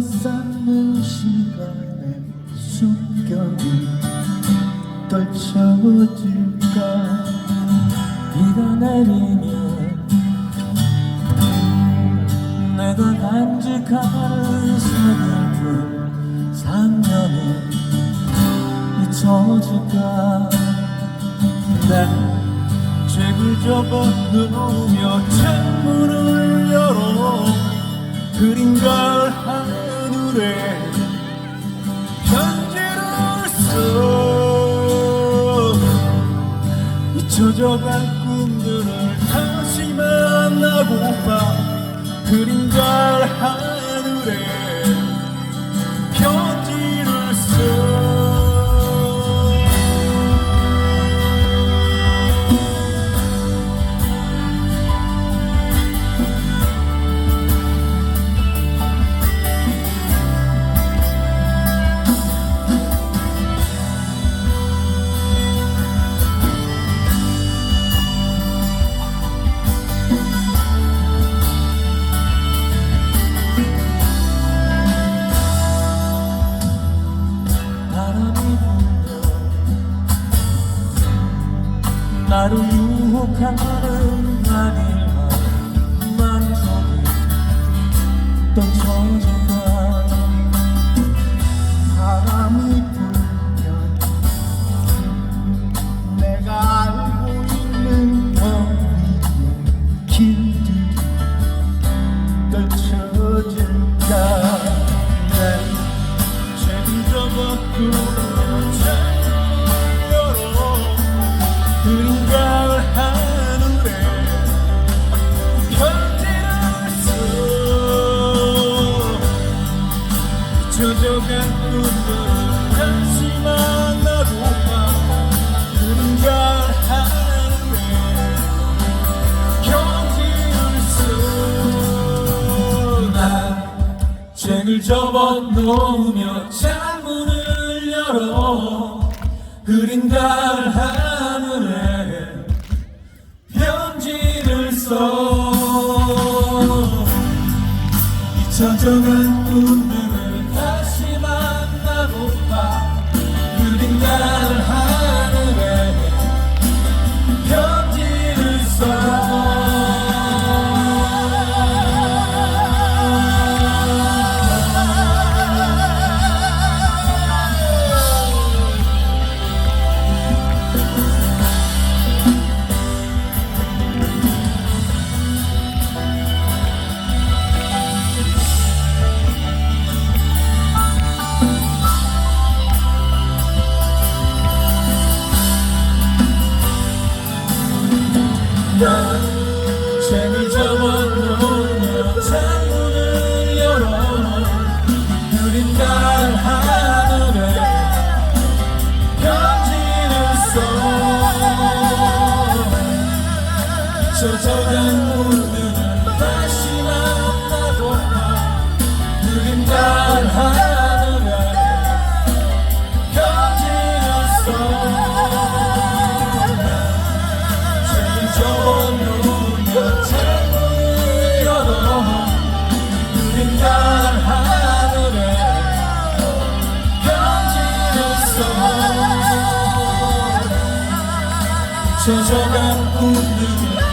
쌓는 시간에 숨결이 떨쳐질까? 비가 내리면 내가 간직하는 서글픈 상념이 잊혀질까? 내 책을 접어 놓으며 창문을 열어 그림걸 하늘에 편지를 써 잊혀져간 꿈들을 다시 만나고파 나를 유혹하는 날일만 만족이 떨쳐질까 바람이 불면 내가 알고 있는 거리의 길들 떨쳐질까. 내 책임 접어두고 책을 접어 놓으며 창문을 열어 그린 달 하늘에 편지를 써. 잊혀져간 재미 접어놓으며 창문을 열어. 그린 달 하늘에 편지를 써. 잊혀져간 꿈들을 다시 만나고파 그린 달 하늘에 편지를 써 써 잊혀져간 꿈들을